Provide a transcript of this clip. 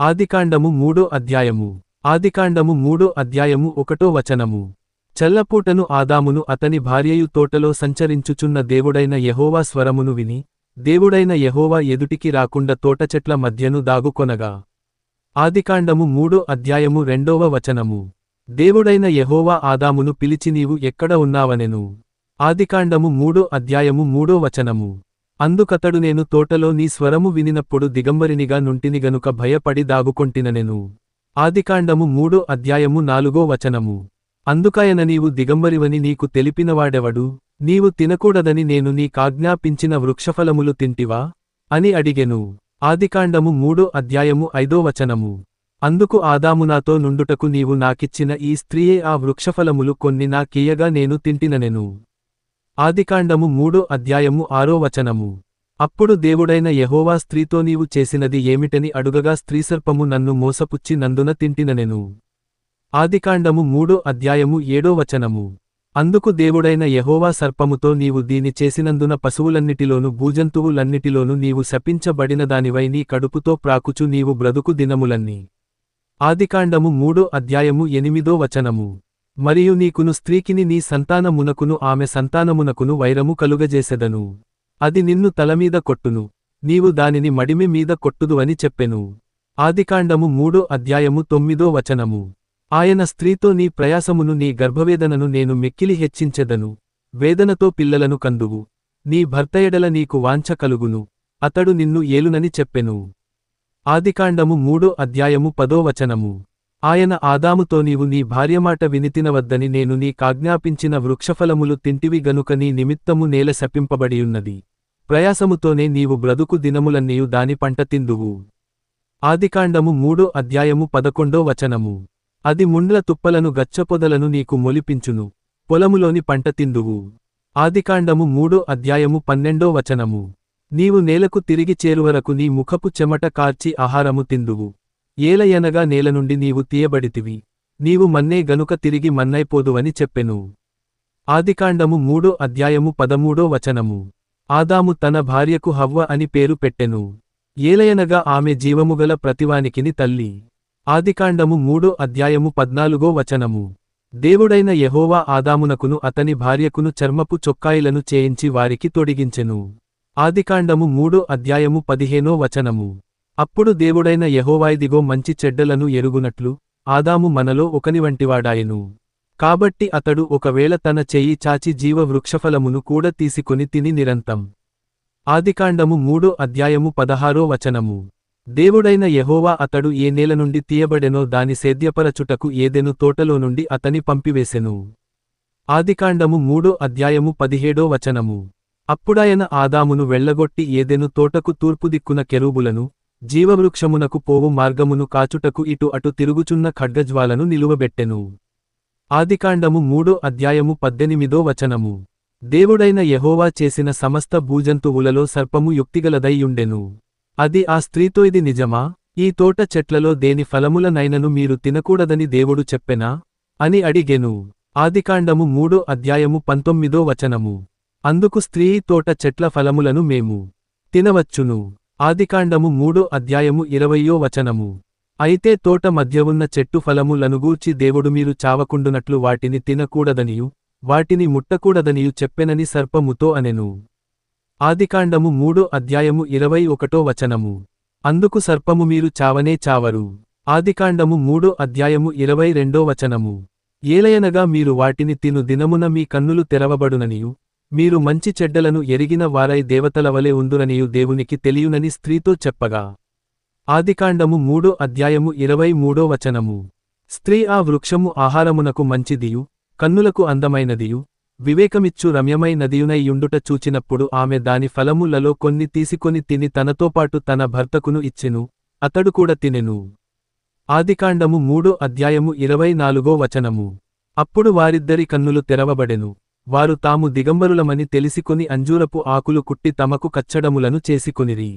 ఆదికాండము మూడో అధ్యాయము. ఆదికాండము మూడో అధ్యాయము ఒకటో వచనము. చల్లపూటను ఆదామును అతని భార్యయు తోటలో సంచరించుచున్న దేవుడైన యహోవా స్వరమును విని దేవుడైన యహోవా ఎదుటికి రాకుండా తోటచెట్ల మధ్యను దాగుకొనగా. ఆదికాండము మూడో అధ్యాయము రెండోవ వచనము. దేవుడైన యహోవా ఆదామును పిలిచి నీవు ఎక్కడ ఉన్నావనెను. ఆదికాండము మూడో అధ్యాయము మూడో వచనము. అందుకతడు నేను తోటలో నీ స్వరము వినినప్పుడు దిగంబరినిగా నుంటిని గనుక భయపడి దాగుకొంటిననెను. ఆదికాండము మూడో అధ్యాయము నాలుగో వచనము. అందుకాయన నీవు దిగంబరివని నీకు తెలిపినవాడెవడు? నీవు తినకూడదని నేను నీకాజ్ఞాపించిన వృక్షఫలములు తింటివా? అని అడిగెను. ఆదికాండము మూడో అధ్యాయము ఐదో వచనము. అందుకు ఆదాము నాతో నుండుటకు నీవు నాకిచ్చిన ఈ స్త్రీయే ఆ వృక్షఫలములు కొన్ని నాకియ్యగా నేను తింటిననెను. ఆదికాండము మూడో అధ్యాయము ఆరో వచనము. అప్పుడు దేవుడైన యహోవా స్త్రీతో నీవు చేసినది ఏమిటని అడుగగా స్త్రీసర్పము నన్ను మోసపుచ్చి నందున తింటిననెను ఆదికాండము మూడో అధ్యాయము ఏడో వచనము. అందుకు దేవుడైన యహోవా సర్పముతో నీవు దీని చేసినందున పశువులన్నిటిలోను భూజంతువులన్నిటిలోను నీవు శపించబడిన దానివై నీ కడుపుతో ప్రాకుచు నీవు బ్రతుకు దినములన్నీ. ఆదికాండము మూడో అధ్యాయము ఎనిమిదో వచనము. మరియు నీకును స్త్రీకిని నీ సంతానమునకును ఆమె సంతానమునకును వైరము కలుగజేసెదను. అది నిన్ను తలమీద కొట్టును. నీవు దానిని మడిమి మీద కొట్టుదు అని చెప్పెను. ఆదికాండము మూడో అధ్యాయము తొమ్మిదో వచనము. ఆయన స్త్రీతో నీ ప్రయాసమును నీ గర్భవేదనను నేను మెక్కిలి హెచ్చించెదను. వేదనతో పిల్లలను కందువు. నీ భర్తయడల నీకు వాంఛ కలుగును. అతడు నిన్ను ఏలునని చెప్పెను. ఆదికాండము మూడో అధ్యాయము పదో వచనము. ఆయన ఆదాముతో నీవు నీ భార్యమాట వినితినవద్దని నేను నీ కాజ్ఞాపించిన వృక్షఫలములు తింటివి గనుక నీ నిమిత్తము నేల శపింపబడియున్నది. ప్రయాసముతోనే నీవు బ్రతుకు దినములన్నీయు దాని పంట తిందువు. ఆదికాండము మూడో అధ్యాయము పదకొండో వచనము. అది ముండ్ల తుప్పలను గచ్చపొదలను నీకు మొలిపించును. పొలములోని పంట తిందువు. ఆదికాండము మూడో అధ్యాయము పన్నెండో వచనము. నీవు నేలకు తిరిగి చేరువరకు నీ ముఖపు చెమట కార్చి ఆహారము తిందువు. ఏలయనగా నేలనుండి నీవు తీయబడితివి. నీవు మన్నే గనుక తిరిగి మన్నైపోదువని చెప్పెను. ఆదికాండము మూడో అధ్యాయము పదమూడో వచనము. ఆదాము తన భార్యకు హవ్వ అని పేరు పెట్టెను. ఏలయనగా ఆమె జీవముగల ప్రతివానికిని తల్లి. ఆదికాండము మూడో అధ్యాయము పద్నాలుగో వచనము. దేవుడైన యహోవా ఆదామునకును అతని భార్యకును చర్మపు చొక్కాయిలను చేయించి వారికి తొడిగించెను. ఆదికాండము మూడో అధ్యాయము పదిహేనో వచనము. అప్పుడు దేవుడైన యహోవాయిదిగో మంచి చెడ్డలను ఎరుగునట్లు ఆదాము మనలో ఒకనివంటివాడాయెను కాబట్టి అతడు ఒకవేళ తన చెయ్యి చాచి జీవ వృక్షఫలమును కూడా తీసుకుని తిని నిరంతం. ఆదికాండము మూడో అధ్యాయము పదహారో వచనము. దేవుడైన యెహోవా అతడు ఏ నేల నుండి తీయబడెనో దాని సేద్యపరచుటకు ఏదెను తోటలో నుండి అతని పంపివేసెను. ఆదికాండము మూడో అధ్యాయము పదిహేడో వచనము. అప్పుడాయన ఆదామును వెళ్ళగొట్టి ఏదెను తోటకు తూర్పుదిక్కున కెరూబులను జీవవృక్షమునకు పోవు మార్గమును కాచుటకు ఇటు అటు తిరుగుచున్న ఖడ్గజ్వాలను నిలువబెట్టెను. ఆదికాండము మూడో అధ్యాయము పద్దెనిమిదో వచనము. దేవుడైన యహోవా చేసిన సమస్త భూజంతువులలో సర్పము యుక్తిగలదైయుండెను అది ఆ స్త్రీతో ఇది నిజమా? ఈ తోట చెట్లలో దేని ఫలములనైనను మీరు తినకూడదని దేవుడు చెప్పెనా? అని అడిగెను. ఆదికాండము మూడో అధ్యాయము పంతొమ్మిదో వచనము. అందుకు స్త్రీ తోట చెట్ల ఫలములను మేము తినవచ్చును. ఆదికాండము మూడో అధ్యాయము ఇరవయో వచనము. అయితే తోట మధ్య ఉన్న చెట్టు ఫలములనుగూర్చి దేవుడు మీరు చావకుండునట్లు వాటిని తినకూడదనియు వాటిని ముట్టకూడదనియు చెప్పెనని సర్పముతో అనెను. ఆదికాండము మూడో అధ్యాయము ఇరవై ఒకటో వచనము. అందుకు సర్పము మీరు చావనే చావరు. ఆదికాండము మూడో అధ్యాయము ఇరవై రెండో వచనము. ఏలయనగా మీరు వాటిని తిను దినమున మీ కన్నులు తెరవబడుననియు మీరు మంచి చెడ్డలను ఎరిగిన వారై దేవతల వలె ఉందురనియు దేవునికి తెలియునని స్త్రీతో చెప్పగా. ఆదికాండము మూడో అధ్యాయము ఇరవై మూడో వచనము. స్త్రీ ఆ వృక్షము ఆహారమునకు మంచిదియు కన్నులకు అందమైనదియు వివేకమిచ్చు రమ్యమైనదియునై యుండుట చూచినప్పుడు ఆమె దాని ఫలములలో కొన్ని తీసుకొని తిని తనతోపాటు తన భర్తకును ఇచ్చెను అతడు కూడా తినెను. ఆదికాండము మూడో అధ్యాయము ఇరవై నాలుగో వచనము. అప్పుడు వారిద్దరి కన్నులు తెరవబడెను. వారు తాము దిగంబరులమని తెలిసికొని అంజూరపు ఆకులు కుట్టి తమకు కచ్చడములను చేసికొనిరి.